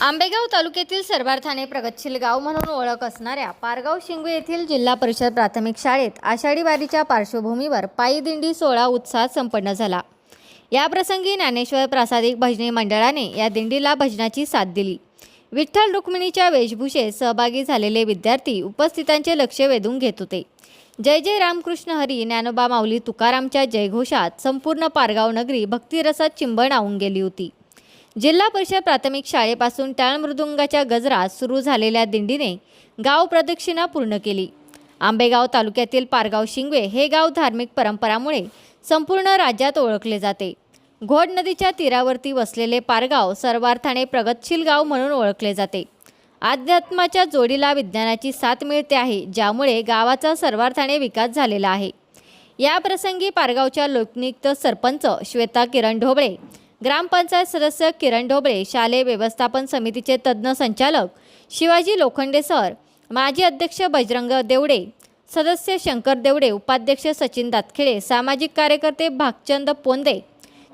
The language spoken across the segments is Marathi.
आंबेगाव तालुक्यातील सर्वार्थाने प्रगतशील गाव म्हणून ओळख असणाऱ्या पारगाव शिंगवे येथील जिल्हा परिषद प्राथमिक शाळेत आषाढी वारीच्या पार्श्वभूमीवर पायी दिंडी सोहळा उत्साहात संपन्न झाला. याप्रसंगी ज्ञानेश्वर प्रासादिक भजनी मंडळाने या दिंडीला भजनाची साथ दिली. विठ्ठल रुक्मिणीच्या वेशभूषेत सहभागी झालेले विद्यार्थी उपस्थितांचे लक्ष वेधून घेत होते. जय जय रामकृष्ण हरी ज्ञानोबा माऊली तुकारामच्या जयघोषात संपूर्ण पारगाव नगरी भक्तिरसात चिंबणावून गेली होती. जिल्हा परिषद प्राथमिक शाळेपासून टाळ मृदुंगाच्या गजरात सुरू झालेल्या दिंडीने गाव प्रदक्षिणा पूर्ण केली. आंबेगाव तालुक्यातील पारगाव शिंगवे हे गाव धार्मिक परंपरामुळे संपूर्ण राज्यात ओळखले जाते. घोड नदीच्या तीरावरती वसलेले पारगाव सर्वार्थाने प्रगतशील गाव म्हणून ओळखले जाते. अध्यात्माच्या जोडीला विज्ञानाची साथ मिळते आहे ज्यामुळे गावाचा सर्वार्थाने विकास झालेला आहे. या प्रसंगी पारगावच्या लोकनियुक्त सरपंच श्वेता किरण ढोबळे ग्रामपंचायत सदस्य किरण ढोबळे शालेय व्यवस्थापन समितीचे तज्ज्ञ संचालक शिवाजी लोखंडे सर माजी अध्यक्ष बजरंग देवडे सदस्य शंकर देवडे उपाध्यक्ष सचिन दातखेडे सामाजिक कार्यकर्ते भागचंद पोंदे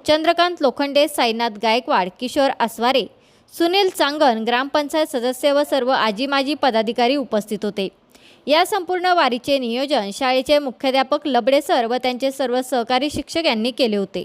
चंद्रकांत लोखंडे साईनाथ गायकवाड किशोर आसवारे सुनील चांगन ग्रामपंचायत सदस्य व सर्व आजी माजी पदाधिकारी उपस्थित होते. या संपूर्ण वारीचे नियोजन शाळेचे मुख्याध्यापक लबडे सर व त्यांचे सर्व सहकारी शिक्षक यांनी केले होते.